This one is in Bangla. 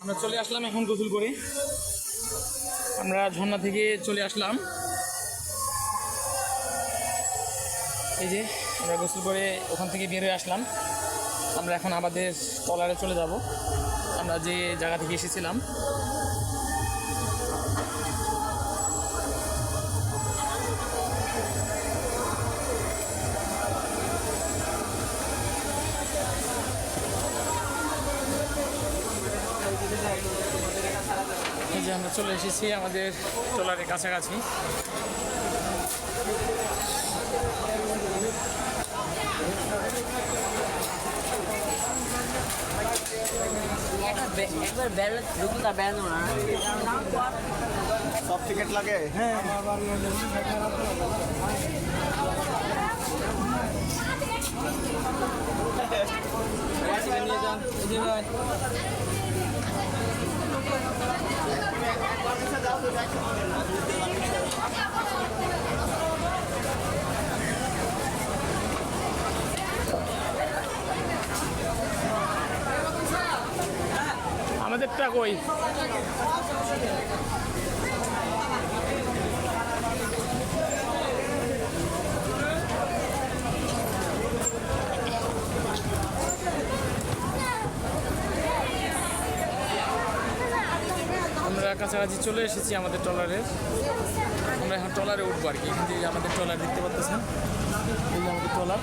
আমরা চলে আসলাম এখন গোসল করে আমরা ঝর্ণা থেকে চলে আসলাম। এই যে, আমরা গোসল করে ওখান থেকে বের হয়ে আসলাম। আমরা এখন আমাদের তলারে চলে যাব। আমরা যে জায়গা থেকে এসেছিলাম যে আমরা চলে এসেছি আমাদের ট্রলারের কাছাকাছি। একবার বেড়ে ঢুকুতা বেড়ানো না সব টিকিট লাগে হ্যাঁ আমাদেরটা কই? কাছাকাছি চলে এসেছি আমাদের ট্রলারের আমরা এখন ট্রলারে উঠবো আর কি। এখান থেকে আমাদের ট্রলার দেখতে পাচ্ছেন? এই আমাদের ট্রলার।